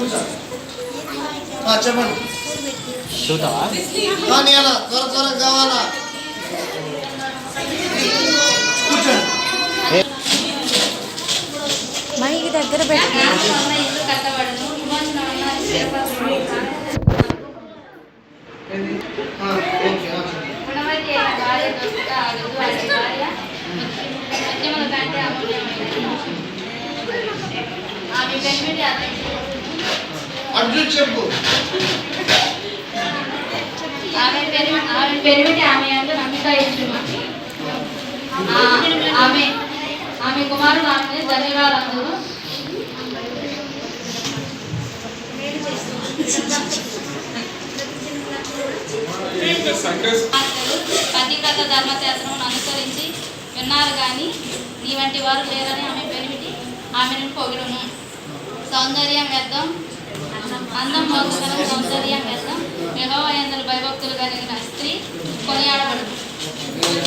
కూర్చో చెప్పండి. చూతావా కానీ అలా త్వర త్వర కావాలా? మైకి దగ్గర పెట్టి. ఆమె అర్జున్ చెప్పు. ఆమె పెరి ఆమె ఆమె ఇచ్చును ఆ- ఆమె ఆమె కుమారుడు ఆమె ధర్మశాస్త్రమును అనుసరించి విన్నారు కానీ నీ వంటి వారు లేరని ఆమె పెరిమిటి ఆమెను పొగిడును. సౌందర్యం వ్యర్థం అందం మోక్షకరం సౌందర్యం వ్యర్థం యహోవయందరు భయభక్తులు కలిగిన స్త్రీ కొనియాడబడుతుంది